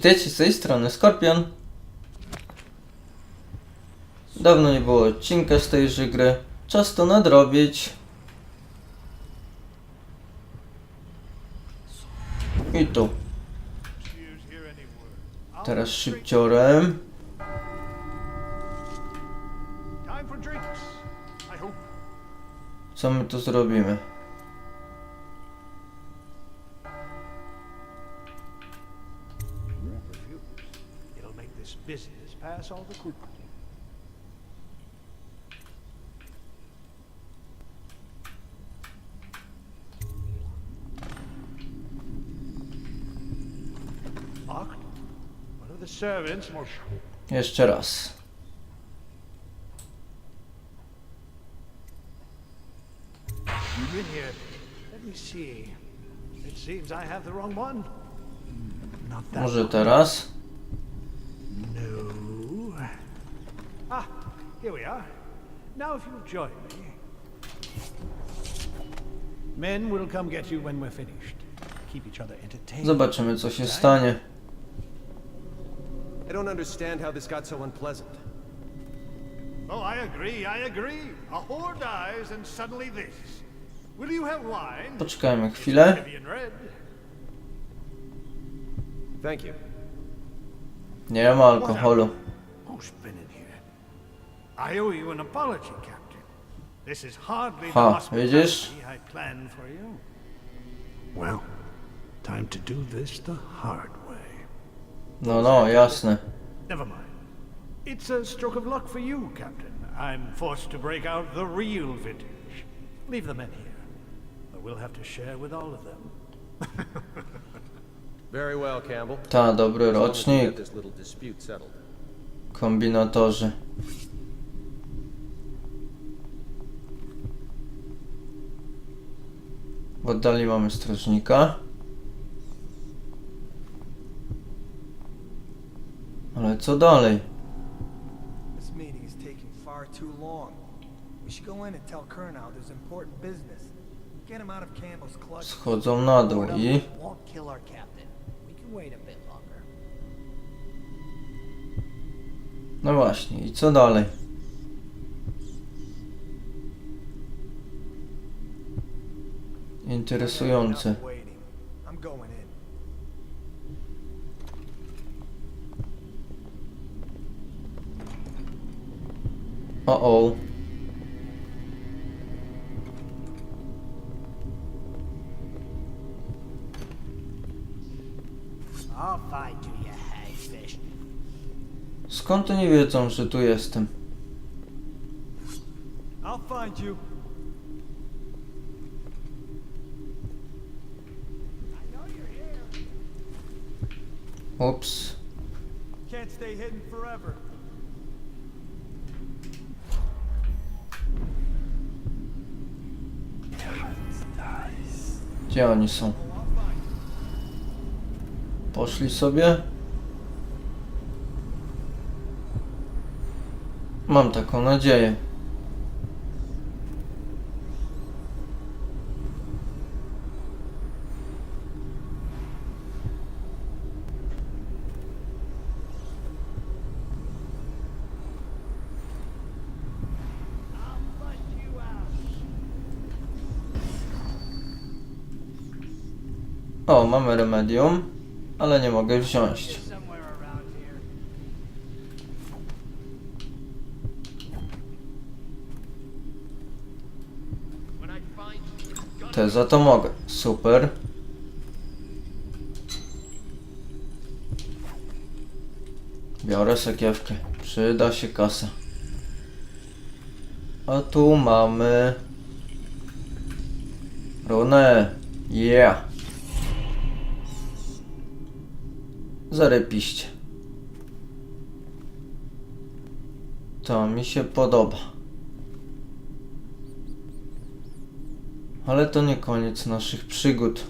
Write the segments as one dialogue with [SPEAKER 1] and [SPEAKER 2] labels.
[SPEAKER 1] Witajcie z tej strony Skorpion. Dawno nie było odcinka z tejże gry. Czas to nadrobić. I tu. Teraz szybciorem. Co my tu zrobimy?
[SPEAKER 2] Won't refuse. It'll make this business pass all the coupons. Locked? One of the servants must
[SPEAKER 1] Jeszcze raz.
[SPEAKER 2] You in here? Let me see. It seems I have the wrong one. Not that
[SPEAKER 1] Może teraz?
[SPEAKER 2] No. Ah, here we are. Now, if you'll join me. Men will come get you when we're finished. Keep each other entertained.
[SPEAKER 1] Zobaczymy co się stanie.
[SPEAKER 3] I don't understand how this got so unpleasant.
[SPEAKER 2] Oh, I agree, I agree. A whore dies and suddenly this. Will you have wine?
[SPEAKER 1] Poczekajmy chwilę.
[SPEAKER 2] Heavy and red.
[SPEAKER 3] Thank you.
[SPEAKER 1] Nie ma alkoholu.
[SPEAKER 2] Who's been in here? I owe you an apology, Captain. This is hardly the
[SPEAKER 1] Ha,
[SPEAKER 2] hospitality? I planned for you. Well, time to do this the hard way.
[SPEAKER 1] No, no, jasne.
[SPEAKER 2] Never mind. It's a stroke of luck for you, Captain. I'm forced to break out the real vintage. Leave the men here. But we'll have to share with all of them.
[SPEAKER 3] Very well, Campbell.
[SPEAKER 1] Ta, dobry rocznik. Kombinatorzy. W oddali mamy strażnika. Co dalej?
[SPEAKER 4] This meeting is taking far too long. We should go in and tell Kernow there's important business. Get him out of Campbell's clutch.
[SPEAKER 1] Schodzą na dół i...
[SPEAKER 5] won't kill our captain. We can wait a bit longer.
[SPEAKER 1] No właśnie, i co dalej? Interesujące.
[SPEAKER 4] I'm going in.
[SPEAKER 1] O o. Skąd oni wiedzą, że tu jestem?
[SPEAKER 4] I'll find you.
[SPEAKER 1] Gdzie oni są? Poszli sobie? Mam taką nadzieję. O, mamy remedium, ale nie mogę wziąć. Te za to mogę. Super. Biorę sakiewkę. Przyda się kasa. A tu mamy... Runę. Yeah. Zarypiście. To mi się podoba. Ale to nie koniec naszych przygód.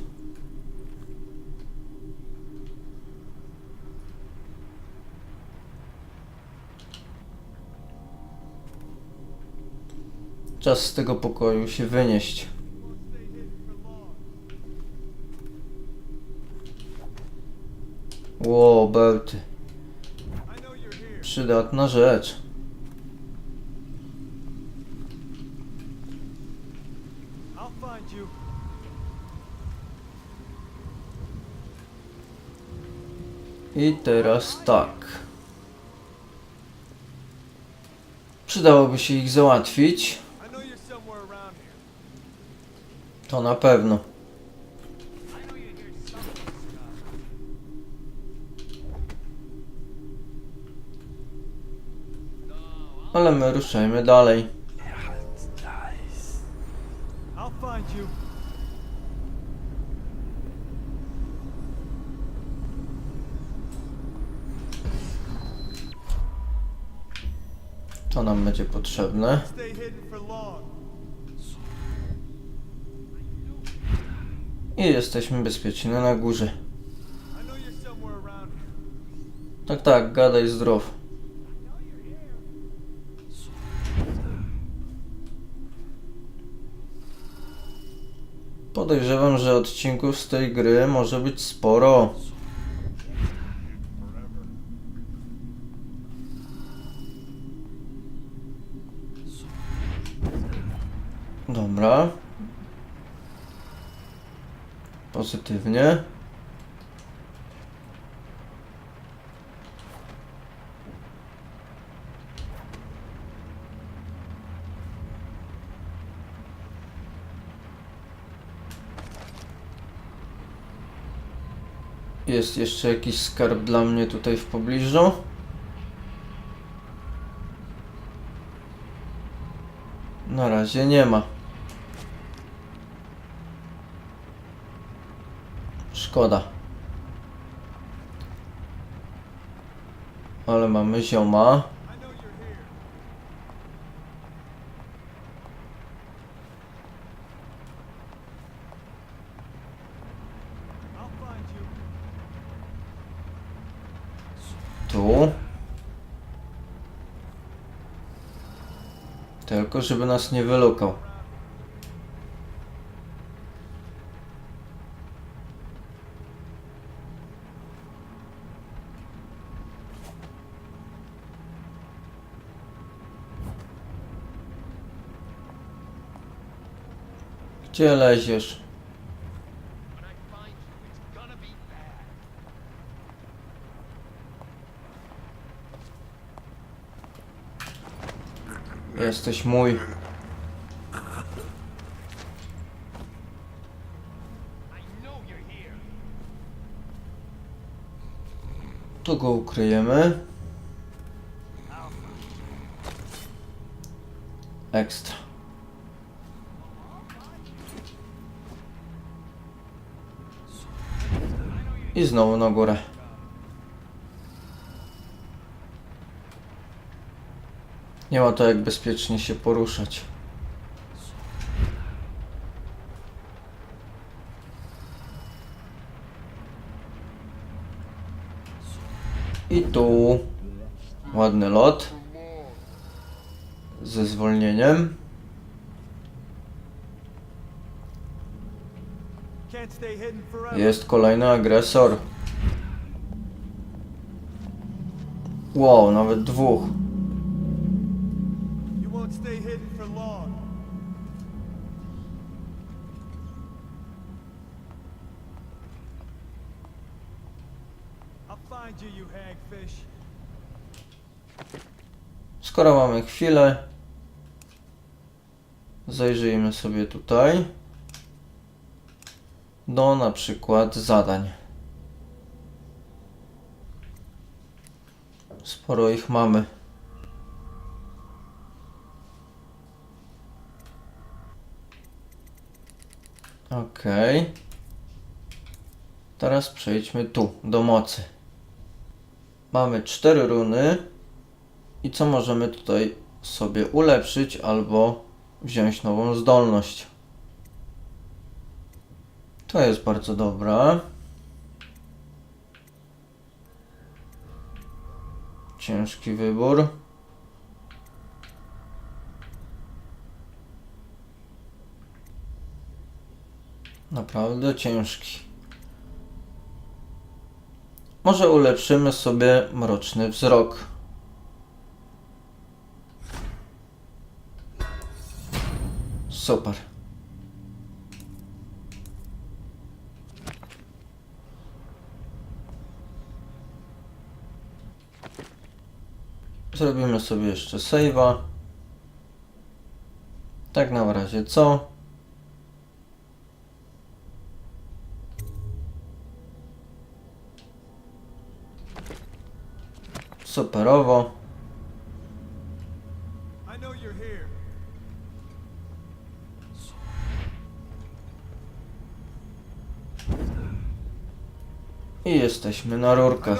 [SPEAKER 1] Czas z tego pokoju się wynieść. Ło, bełty. Przydatna rzecz. I teraz tak. Przydałoby się ich załatwić. To na pewno. My ruszajmy dalej. To nam będzie potrzebne. I jesteśmy bezpieczni na górze. Tak, tak, gadaj zdrow. Podejrzewam, że odcinków z tej gry może być sporo. Dobra. Pozytywnie. Jest jeszcze jakiś skarb dla mnie tutaj w pobliżu? Na razie nie ma. Szkoda. Ale mamy zioma.
[SPEAKER 2] I know you're here. I'll find you.
[SPEAKER 1] Tu. Żeby nas nie wylukał. Gdzie leziesz? Jesteś mój. Tu go ukryjemy. Ekstra. I znowu na górę. Nie ma to jak bezpiecznie się poruszać. I tu ładny lot ze zwolnieniem. Jest kolejny agresor. Wow, nawet dwóch.
[SPEAKER 2] You won't stay hidden for long. I'll find you, you hagfish.
[SPEAKER 1] Skoro mamy chwilę, zajrzyjmy sobie tutaj do na przykład zadań. Sporo ich mamy. Ok. Teraz przejdźmy tu, do mocy. Mamy cztery runy. I co możemy tutaj sobie ulepszyć albo wziąć nową zdolność. To jest bardzo dobra. Ciężki wybór. Naprawdę ciężki. Może ulepszymy sobie mroczny wzrok. Super. Zrobimy sobie jeszcze save'a. Tak na razie co? Superowo.
[SPEAKER 4] I
[SPEAKER 1] jesteśmy na rurkach.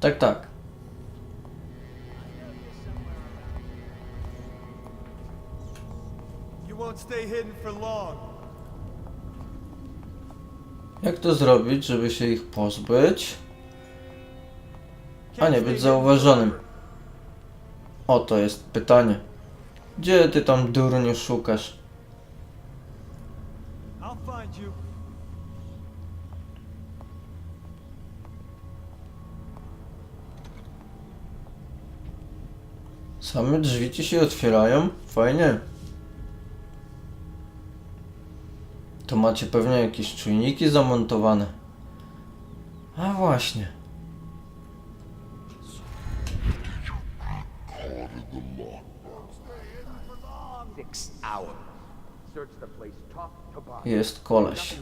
[SPEAKER 1] Tak, tak. Jak to zrobić, żeby się ich pozbyć? A nie, być zauważonym. Oto jest pytanie. Gdzie ty tam durniu szukasz? Same drzwi ci się otwierają? Fajnie. To macie pewnie jakieś czujniki zamontowane. A właśnie.
[SPEAKER 6] Six hours. Search the place top to bottom.
[SPEAKER 1] Jest koleś.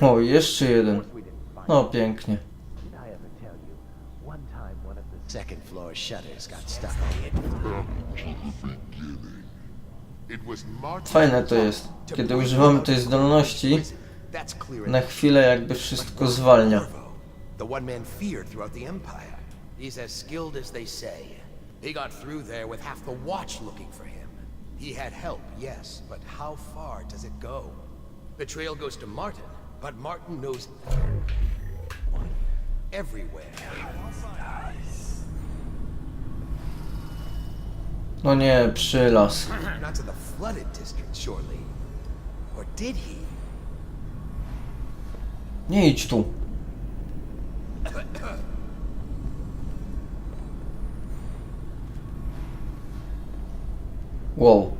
[SPEAKER 1] O, jeszcze jeden. No pięknie.
[SPEAKER 5] Second floor shutters got stuck
[SPEAKER 1] Fajne to jest. Kiedy używamy tej zdolności, na chwilę jakby wszystko zwalnia.
[SPEAKER 7] The one man feared throughout the Empire.
[SPEAKER 5] He's as skilled as they say.
[SPEAKER 7] He got through there with half the watch looking for him. He had help, yes, but how far does it go? The trail goes to Martin, but Martin knows everywhere.
[SPEAKER 1] No nie, przylas.
[SPEAKER 7] Not to the flooded district, surely. Or did he?
[SPEAKER 1] Nie idź tu. Wow.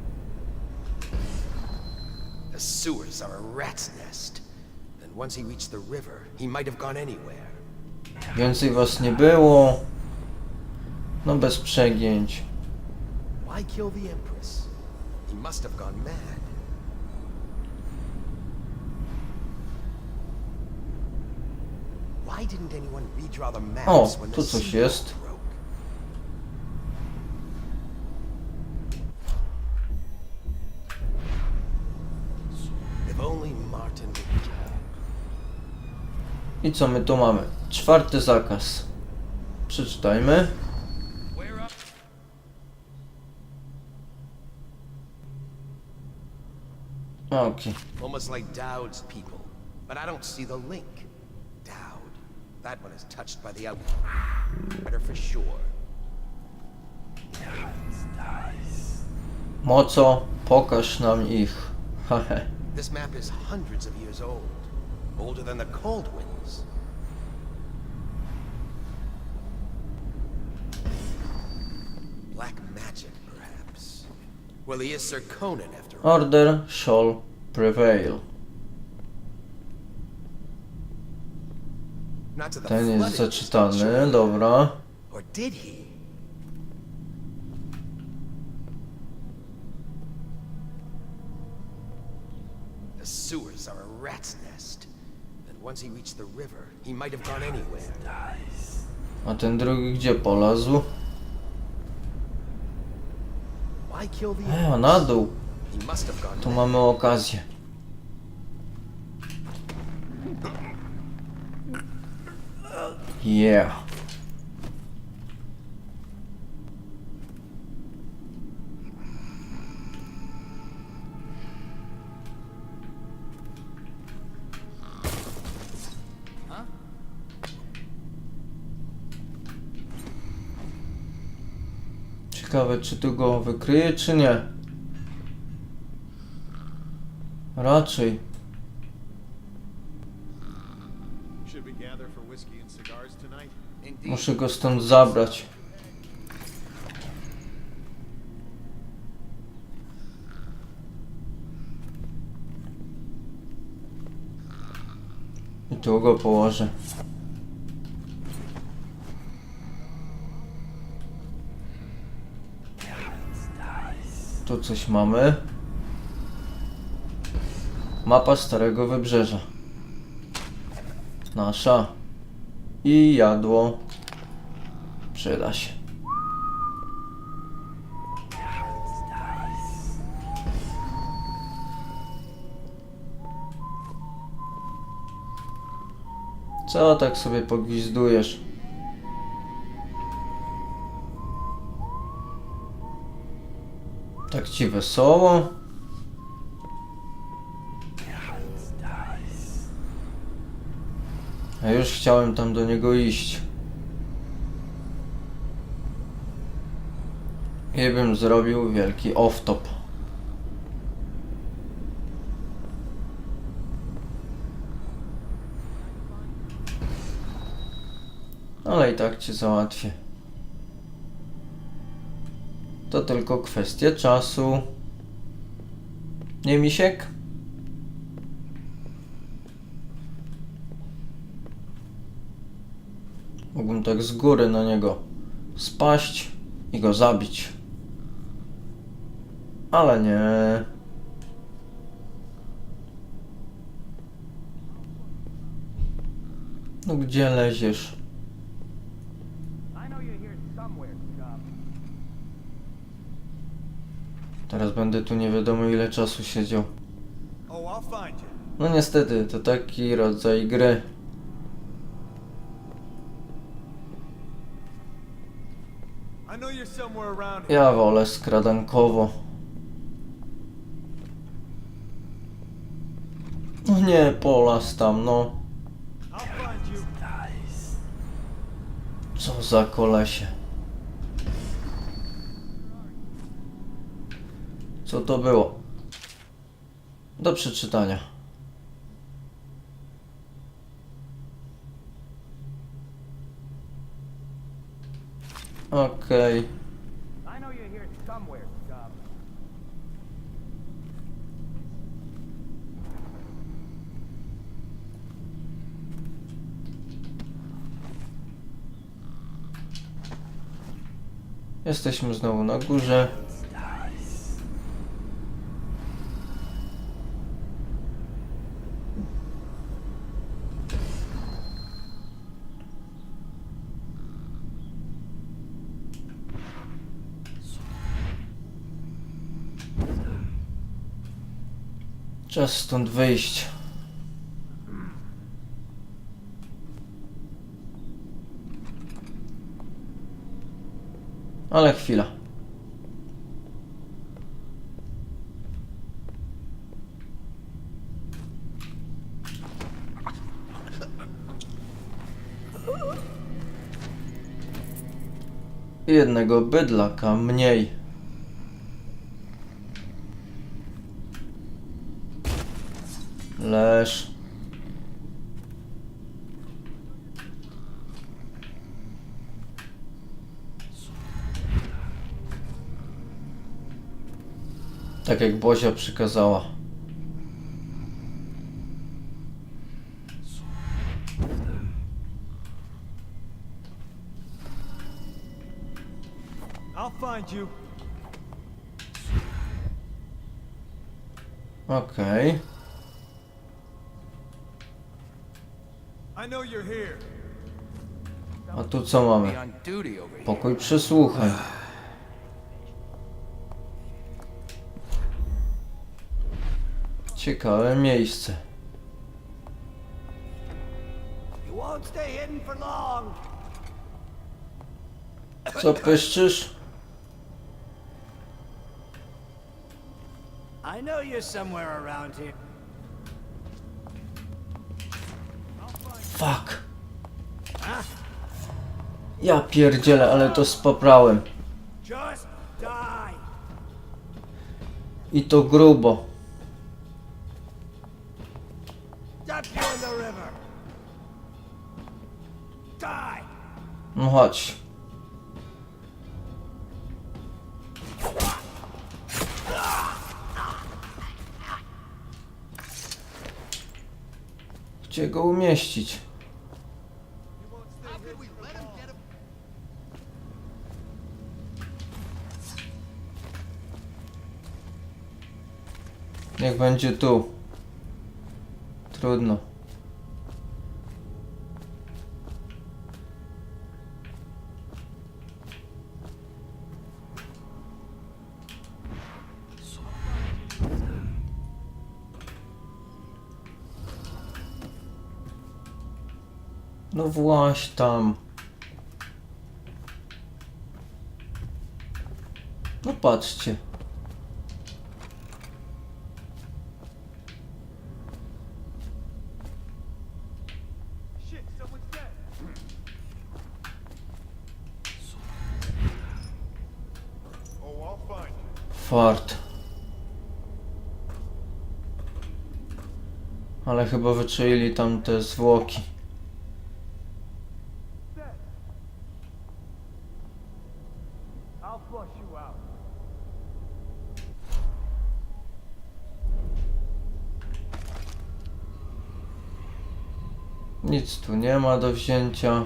[SPEAKER 7] The sewers are a rat's nest. And once he reached the river, he might have gone anywhere.
[SPEAKER 1] Więcej was nie było. No bez przegięć.
[SPEAKER 7] Why kill the Empress? He must have gone mad. Why didn't anyone redraw the maps
[SPEAKER 1] O, tu coś jest. I co my tu mamy? Czwarty zakaz. Przeczytajmy. Okej.
[SPEAKER 7] Almost like Dowd's people. But I don't see the link. Dowd. That one is touched by the outsider for sure.
[SPEAKER 1] Moco, pokaż nam ich. Hehe.
[SPEAKER 7] This map is hundreds of years old. Older than the Cold Winds. Black magic, perhaps. Well, he is Sir Conan, after all.
[SPEAKER 1] Order shall prevail.
[SPEAKER 7] Not to the
[SPEAKER 1] Ten jest zaczytany, dobra.
[SPEAKER 7] Or did he? Once he reached the river, he might have gone anywhere.
[SPEAKER 1] A ten drugi gdzie polazł?
[SPEAKER 7] Why kill the
[SPEAKER 1] E, na dół.
[SPEAKER 7] He must have gone
[SPEAKER 1] Tu mamy okazję. Yeah. Ciekawe, czy tu go wykryje, czy nie. Raczej. Muszę go stąd zabrać. I tu go położę. Coś mamy. Mapa Starego Wybrzeża. Nasza. I jadło. Przyda się. Co tak sobie pogwizdujesz? Ci wesoło? A już chciałem tam do niego iść. I bym zrobił wielki off-top. Ale i tak cię załatwię. To tylko kwestia czasu. Nie misiek? Mógłbym tak z góry na niego spaść i go zabić. Ale nie. No gdzie leziesz?
[SPEAKER 6] I know you're here somewhere, Cub.
[SPEAKER 1] Teraz będę tu nie wiadomo ile czasu siedział. No niestety, to taki rodzaj gry. Ja wolę skradankowo. No nie, polas tam, no.
[SPEAKER 4] I'll find you.
[SPEAKER 1] Co za kolesie. Co to było? Do przeczytania. Okej. Jesteśmy znowu na górze. Czas stąd wyjść. Ale chwila. Jednego bydlaka mniej. Tak jak Bozia przykazała.
[SPEAKER 4] I'll find you.
[SPEAKER 1] Okej.
[SPEAKER 4] I know you're here.
[SPEAKER 1] A tu co mamy? Pokój przysłuchań. Ciekawe miejsce. Co pyszczysz?
[SPEAKER 5] I know you're somewhere around here.
[SPEAKER 1] Fuck. Ja pierdzielę, ale to spoprałem. I to grubo. Chodź. Gdzie go umieścić? Niech będzie tu. Trudno. No właśnie tam. No patrzcie. Fart. Ale chyba wyczuili tam te zwłoki.
[SPEAKER 5] Flush you out.
[SPEAKER 1] Nic tu nie ma do wzięcia.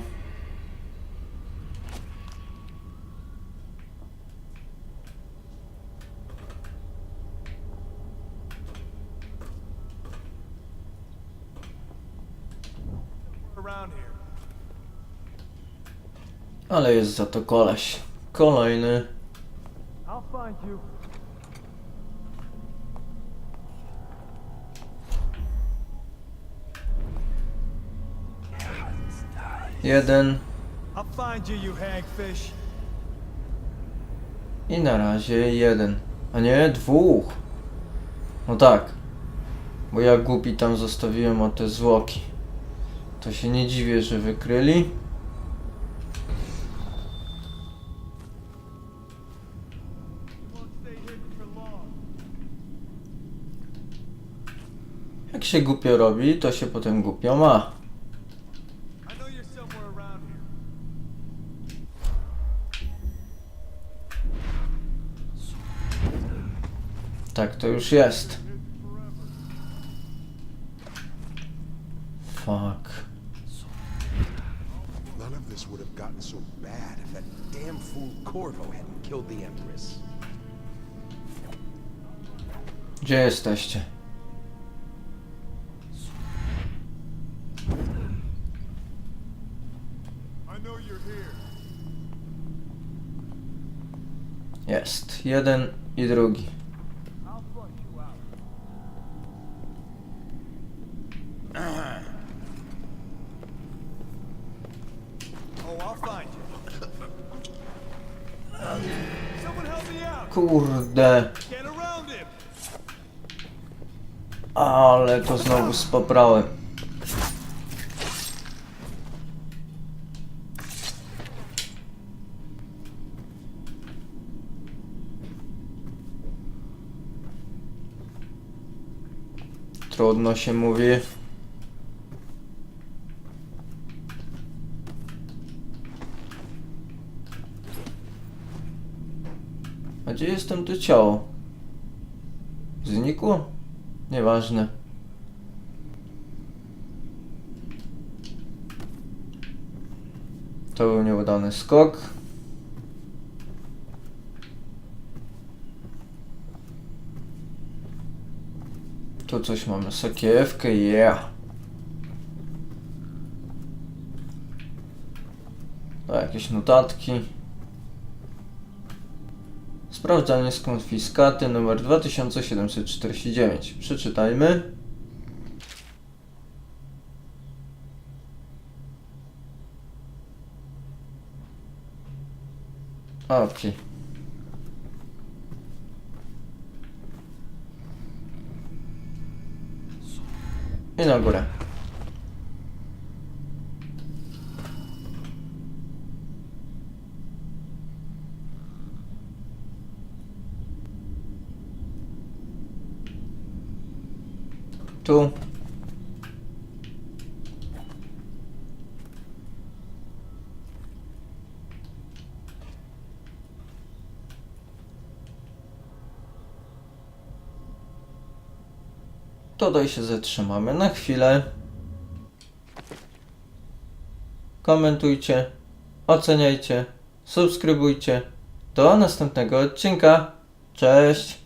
[SPEAKER 1] Ale jest za to koleś. Kolejny. Jeden. I na razie jeden. A nie, dwóch. No tak. Bo ja głupi tam zostawiłem o te zwłoki. To się nie dziwię, że wykryli. Się głupio robi, to się potem głupio ma. Tak to już jest. Fuck.
[SPEAKER 7] None of this would have gotten so bad if that damn fool Corvo hadn't killed the Empress.
[SPEAKER 1] Gdzie jesteście? Jest. Jeden i drugi. Kurde. Ale to znowu spoprałem. Trudno się mówi. A gdzie jest tam to ciało? Znikło? Nieważne. To był nieudany skok. Tu coś mamy, sakiewkę, yeah. To jakieś notatki. Sprawdzanie z konfiskaty numer 2749. Przeczytajmy. Okej. I na górę. Tu. Tutaj się zatrzymamy na chwilę. Komentujcie, oceniajcie, subskrybujcie. Do następnego odcinka. Cześć!